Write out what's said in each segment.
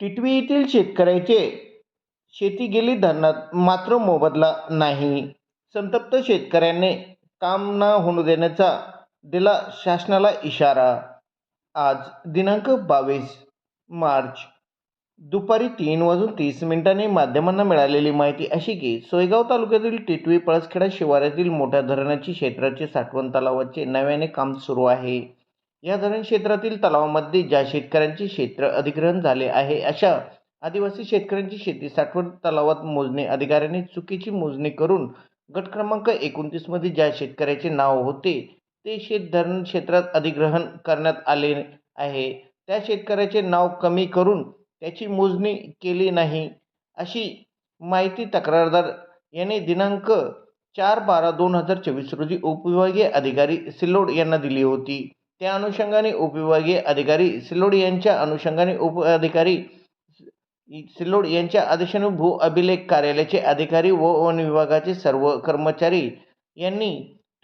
टिटवी येथील शेतकऱ्याचे शेती गेली धरणात मात्र मोबदला नाही. संतप्त शेतकऱ्याने काम न होऊ देण्याचा दिला शासनाला इशारा. आज दिनांक बावीस मार्च दुपारी तीन वाजून तीस मिनिटांनी माध्यमांना मिळालेली माहिती अशी की सोयगाव तालुक्यातील टिटवी पळसखेडा शिवारातील मोठ्या धरणाची क्षेत्राचे साठवण तलावाचे नव्याने काम सुरू आहे. या धरण क्षेत्रातील तलावामध्ये ज्या शेतकऱ्यांचे क्षेत्र अधिग्रहण झाले आहे अशा आदिवासी शेतकऱ्यांची शेती साठवण तलावात मोजणी अधिकाऱ्यांनी चुकीची मोजणी करून गट क्रमांक एकोणतीसमध्ये ज्या शेतकऱ्याचे नाव होते ते शेत धरण क्षेत्रात अधिग्रहण करण्यात आले आहे. त्या शेतकऱ्याचे नाव कमी करून त्याची मोजणी केली नाही. अशी माहिती तक्रारदार याने दिनांक चार बारा दोन हजार चोवीस रोजी उपविभागीय अधिकारी सिल्लोड यांना दिली होती. त्या अनुषंगाने उपविभागीय अधिकारी सिल्लोड यांच्या अनुषंगाने उप अधिकारी सिल्लोड यांच्या आदेशाने भू अभिलेख कार्यालयाचे अधिकारी व वन विभागाचे सर्व कर्मचारी यांनी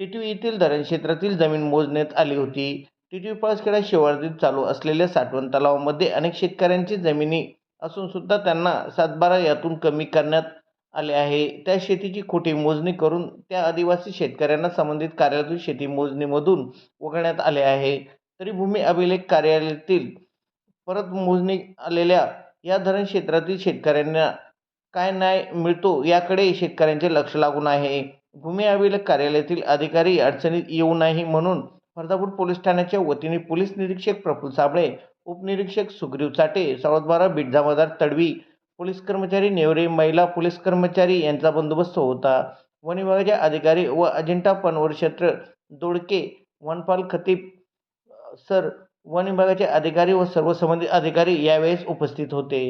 टिटवी येथील धरण क्षेत्रातील जमीन मोजण्यात आली होती. टिटवी पळसखेडा शिवारातील चालू असलेल्या साठवण तलावामध्ये अनेक शेतकऱ्यांची जमिनी असून सुद्धा त्यांना सातबारा यातून कमी करण्यात आले आहे. त्या शेतीची खोटी मोजणी करून त्या आदिवासी शेतकऱ्यांना संबंधित कार्यालयातून शेती मोजणीमधून वगळण्यात आले आहे. तरी भूमी अभिलेख कार्यालयातील परत मोजणी आलेल्या या धरण क्षेत्रातील शेतकऱ्यांना काय न्याय मिळतो याकडे शेतकऱ्यांचे लक्ष लागून आहे. भूमी अभिलेख कार्यालयातील अधिकारी अडचणीत येऊ नाही म्हणून फरदापूर पोलीस ठाण्याच्या वतीने पोलीस निरीक्षक प्रफुल साबळे उपनिरीक्षक सुग्रीव चाटे सावधबारा बीट तडवी पोलीस कर्मचारी नेवरे महिला पोलीस कर्मचारी यांचा बंदोबस्त होता. वन विभागाचे अधिकारी व अजिंठा पनवरक्षेत्र दोडके वनपाल खतीब सर वन विभागाचे अधिकारी व सर्व संबंधित अधिकारी यावेळेस उपस्थित होते.